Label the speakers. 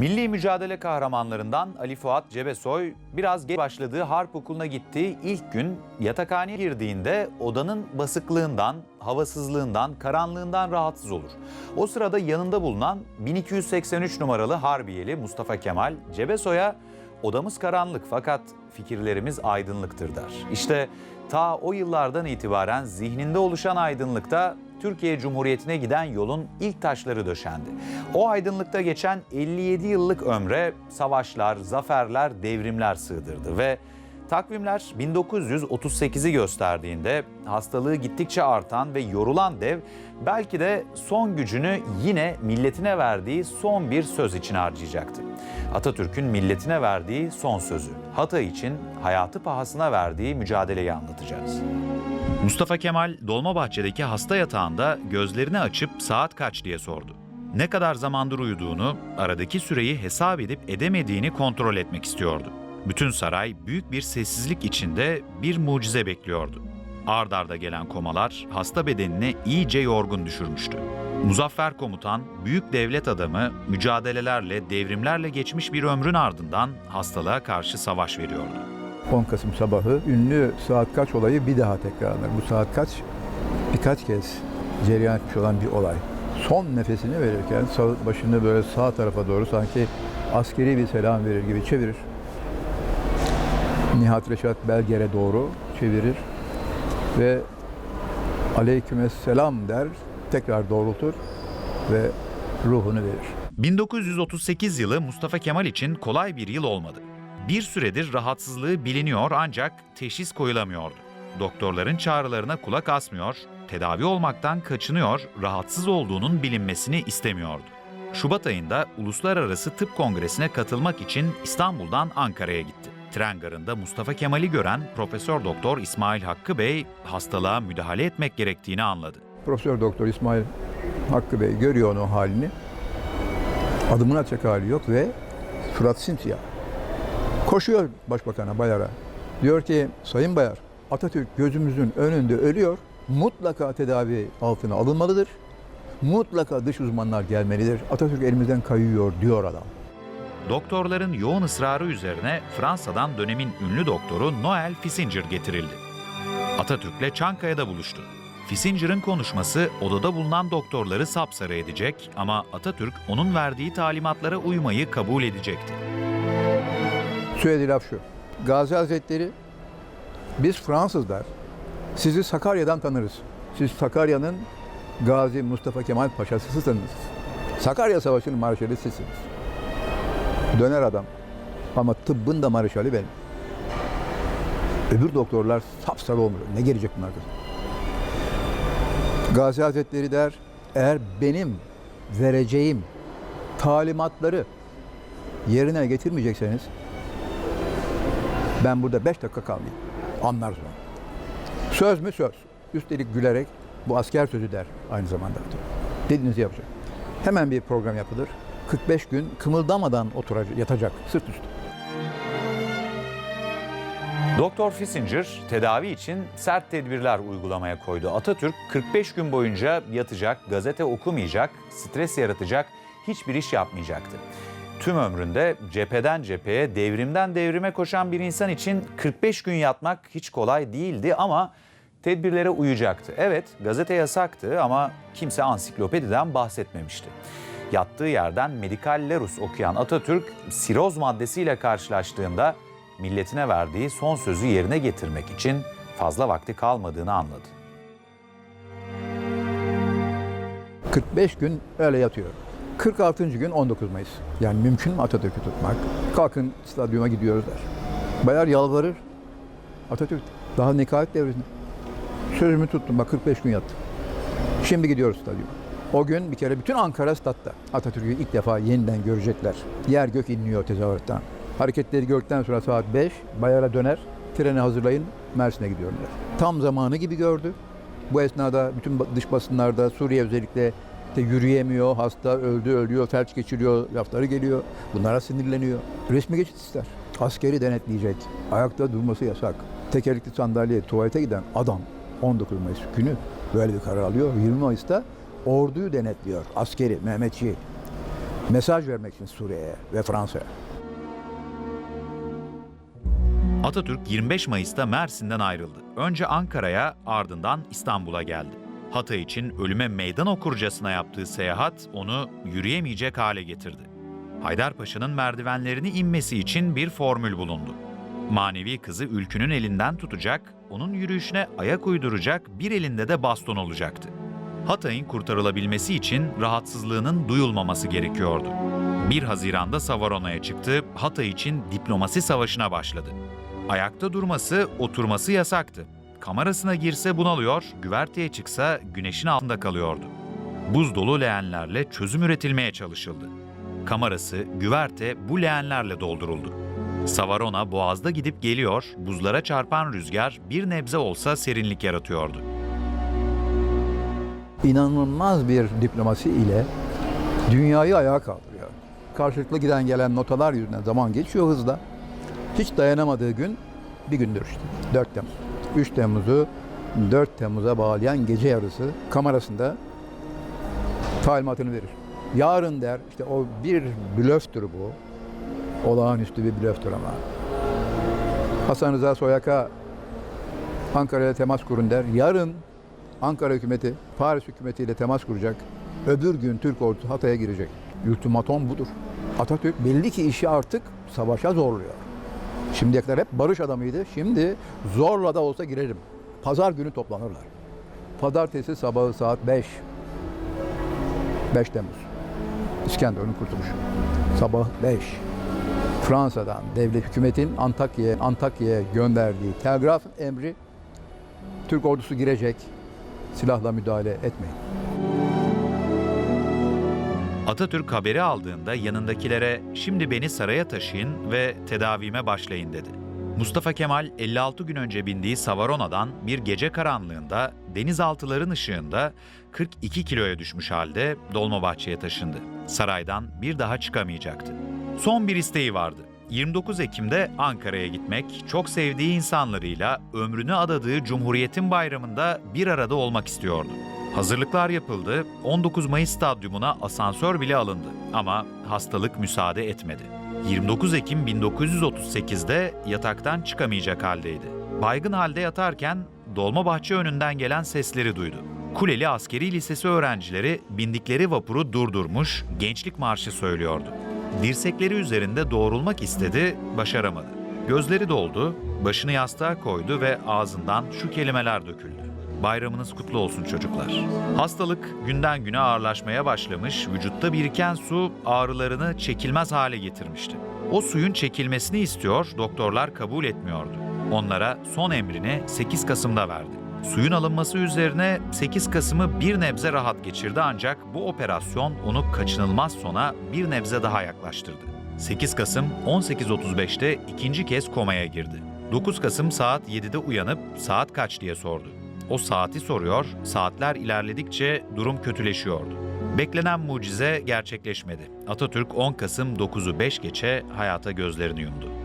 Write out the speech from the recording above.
Speaker 1: Milli mücadele kahramanlarından Ali Fuat Cebesoy biraz geç başladığı harp okuluna gittiği ilk gün yatakhaneye girdiğinde odanın basıklığından, havasızlığından, karanlığından rahatsız olur. O sırada yanında bulunan 1283 numaralı Harbiyeli Mustafa Kemal Cebesoy'a odamız karanlık fakat fikirlerimiz aydınlıktır der. İşte ta o yıllardan itibaren zihninde oluşan aydınlıkta Türkiye Cumhuriyeti'ne giden yolun ilk taşları döşendi. O aydınlıkta geçen 57 yıllık ömre savaşlar, zaferler, devrimler sığdırdı ve takvimler 1938'i gösterdiğinde hastalığı gittikçe artan ve yorulan dev belki de son gücünü yine milletine verdiği son bir söz için harcayacaktı. Atatürk'ün milletine verdiği son sözü. Hatay için hayatı pahasına verdiği mücadeleyi anlatacağız. Mustafa Kemal Dolmabahçe'deki hasta yatağında gözlerini açıp saat kaç diye sordu. Ne kadar zamandır uyuduğunu, aradaki süreyi hesap edip edemediğini kontrol etmek istiyordu. Bütün saray büyük bir sessizlik içinde bir mucize bekliyordu. Ard arda gelen komalar hasta bedenini iyice yorgun düşürmüştü. Muzaffer komutan, büyük devlet adamı, mücadelelerle, devrimlerle geçmiş bir ömrün ardından hastalığa karşı savaş veriyordu.
Speaker 2: 10 Kasım sabahı ünlü saat kaç olayı bir daha tekrarlanır. Bu saat kaç birkaç kez cereyan etmiş olan bir olay. Son nefesini verirken başını böyle sağ tarafa doğru sanki askeri bir selam verir gibi çevirir. Nihat Reşat Belger'e doğru çevirir ve aleykümselam der, tekrar doğrultur ve ruhunu verir.
Speaker 1: 1938 yılı Mustafa Kemal için kolay bir yıl olmadı. Bir süredir rahatsızlığı biliniyor ancak teşhis koyulamıyordu. Doktorların çağrılarına kulak asmıyor, tedavi olmaktan kaçınıyor, rahatsız olduğunun bilinmesini istemiyordu. Şubat ayında Uluslararası Tıp Kongresi'ne katılmak için İstanbul'dan Ankara'ya gitti. Tren garında Mustafa Kemal'i gören Profesör Doktor İsmail Hakkı Bey hastalığa müdahale etmek gerektiğini anladı.
Speaker 2: Profesör Doktor İsmail Hakkı Bey görüyor onun halini. Adımını atacak hali yok ve surat simsiyah. Koşuyor Başbakan'a, Bayar'a. Diyor ki, Sayın Bayar, Atatürk gözümüzün önünde ölüyor. Mutlaka tedavi altına alınmalıdır. Mutlaka dış uzmanlar gelmelidir. Atatürk elimizden kayıyor diyor adam.
Speaker 1: Doktorların yoğun ısrarı üzerine Fransa'dan dönemin ünlü doktoru Noel Fissinger getirildi. Atatürk'le Çankaya'da buluştu. Fissinger'ın konuşması odada bulunan doktorları sapsarı edecek ama Atatürk onun verdiği talimatlara uymayı kabul edecekti.
Speaker 2: Söylediği laf şu. Gazi Hazretleri, biz Fransızlar sizi Sakarya'dan tanırız. Siz Sakarya'nın Gazi Mustafa Kemal Paşa'sısınız. Sakarya Savaşı'nın marşali sizsiniz. Döner adam. Ama tıbbın da marşali benim. Öbür doktorlar sapsarı olmuyor. Ne gelecek bunlar? Gazi Hazretleri der, eğer benim vereceğim talimatları yerine getirmeyecekseniz ben burada beş dakika kalmayayım. Anlar sonra. Söz mü söz. Üstelik gülerek bu asker sözü der aynı zamanda. Dediğinizi yapacak. Hemen bir program yapılır. 45 gün kımıldamadan oturacak, yatacak sırt üstü.
Speaker 1: Doktor Fissinger tedavi için sert tedbirler uygulamaya koydu. Atatürk 45 gün boyunca yatacak, gazete okumayacak, stres yaratacak hiçbir iş yapmayacaktı. Tüm ömründe cepheden cepheye, devrimden devrime koşan bir insan için 45 gün yatmak hiç kolay değildi ama tedbirlere uyacaktı. Evet, gazete yasaktı ama kimse ansiklopediden bahsetmemişti. Yattığı yerden Medikal Lerus okuyan Atatürk, siroz maddesiyle karşılaştığında milletine verdiği son sözü yerine getirmek için fazla vakti kalmadığını anladı.
Speaker 2: 45 gün öyle yatıyor. 46. gün 19 Mayıs. Yani mümkün mü Atatürk'ü tutmak? Kalkın stadyuma gidiyoruz der. Bayar yalvarır. Atatürk daha nekaat devrisinde. Sözümü tuttum bak 45 gün yattım. Şimdi gidiyoruz stadyuma. O gün bir kere bütün Ankara statta. Atatürk'ü ilk defa yeniden görecekler. Yer gök inliyor tezahürattan. Hareketleri gördükten sonra saat 5 Bayar'a döner. Treni hazırlayın Mersin'e gidiyorlar. Tam zamanı gibi gördü. Bu esnada bütün dış basınlarda Suriye özellikle işte yürüyemiyor, hasta öldü, ölüyor, felç geçiriyor lafları geliyor. Bunlara sinirleniyor. Resmi geçit ister. Askeri denetleyecek. Ayakta durması yasak. Tekerlekli sandalye, tuvalete giden adam 19 Mayıs günü böyle bir karar alıyor. 20 Mayıs'ta orduyu denetliyor. Askeri, Mehmetçi. Mesaj vermek için Suriye'ye ve Fransa'ya.
Speaker 1: Atatürk 25 Mayıs'ta Mersin'den ayrıldı. Önce Ankara'ya ardından İstanbul'a geldi. Hatay için ölüme meydan okurcasına yaptığı seyahat onu yürüyemeyecek hale getirdi. Haydarpaşa'nın merdivenlerini inmesi için bir formül bulundu. Manevi kızı ülkünün elinden tutacak, onun yürüyüşüne ayak uyduracak bir elinde de baston olacaktı. Hatay'ın kurtarılabilmesi için rahatsızlığının duyulmaması gerekiyordu. 1 Haziran'da Savarona'ya çıktı, Hatay için diplomasi savaşına başladı. Ayakta durması, oturması yasaktı. Kamerasına girse bunalıyor, güverteye çıksa güneşin altında kalıyordu. Buz dolu leğenlerle çözüm üretilmeye çalışıldı. Kamerası, güverte bu leğenlerle dolduruldu. Savarona boğazda gidip geliyor, buzlara çarpan rüzgar bir nebze olsa serinlik yaratıyordu.
Speaker 2: İnanılmaz bir diplomasi ile dünyayı ayağa kaldırıyor. Karşılıklı giden gelen notalar yüzünden zaman geçiyor hızla. Hiç dayanamadığı gün bir gündür işte. 4 Temmuz. 3 Temmuz'u 4 Temmuz'a bağlayan gece yarısı kamerasında talimatını verir. Yarın der, işte o bir blöftür bu. Olağanüstü bir blöftür ama. Hasan Rıza Soyak'a Ankara'ya temas kurun der. Yarın Ankara hükümeti Paris hükümetiyle temas kuracak. Öbür gün Türk ordusu Hatay'a girecek. Ultimatom budur. Atatürk belli ki işi artık savaşa zorluyor. Şimdiye kadar hep barış adamıydı. Şimdi zorla da olsa girerim. Pazar günü toplanırlar. Pazartesi sabahı saat 5. 5 Temmuz. İskenderun kurtuluşu. Sabah 5. Fransa'dan devlet hükümetin Antakya'ya Antakya'ya gönderdiği telgraf emri Türk ordusu girecek. Silahla müdahale etmeyin.
Speaker 1: Atatürk haberi aldığında yanındakilere şimdi beni saraya taşıyın ve tedavime başlayın dedi. Mustafa Kemal 56 gün önce bindiği Savarona'dan bir gece karanlığında denizaltıların ışığında 42 kiloya düşmüş halde Dolmabahçe'ye taşındı. Saraydan bir daha çıkamayacaktı. Son bir isteği vardı. 29 Ekim'de Ankara'ya gitmek, çok sevdiği insanlarıyla ömrünü adadığı Cumhuriyet'in bayramında bir arada olmak istiyordu. Hazırlıklar yapıldı, 19 Mayıs stadyumuna asansör bile alındı ama hastalık müsaade etmedi. 29 Ekim 1938'de yataktan çıkamayacak haldeydi. Baygın halde yatarken Dolmabahçe önünden gelen sesleri duydu. Kuleli Askeri Lisesi öğrencileri bindikleri vapuru durdurmuş, gençlik marşı söylüyordu. Dirsekleri üzerinde doğrulmak istedi, başaramadı. Gözleri doldu, başını yastığa koydu ve ağzından şu kelimeler döküldü. Bayramınız kutlu olsun çocuklar. Hastalık günden güne ağırlaşmaya başlamış, vücutta biriken su ağrılarını çekilmez hale getirmişti. O suyun çekilmesini istiyor, doktorlar kabul etmiyordu. Onlara son emrini 8 Kasım'da verdi. Suyun alınması üzerine 8 Kasım'ı bir nebze rahat geçirdi ancak bu operasyon onu kaçınılmaz sona bir nebze daha yaklaştırdı. 8 Kasım 18.35'te ikinci kez komaya girdi. 9 Kasım saat 7'de uyanıp saat kaç diye sordu. O saati soruyor, saatler ilerledikçe durum kötüleşiyordu. Beklenen mucize gerçekleşmedi. Atatürk 10 Kasım 9'u 5 geçe hayata gözlerini yumdu.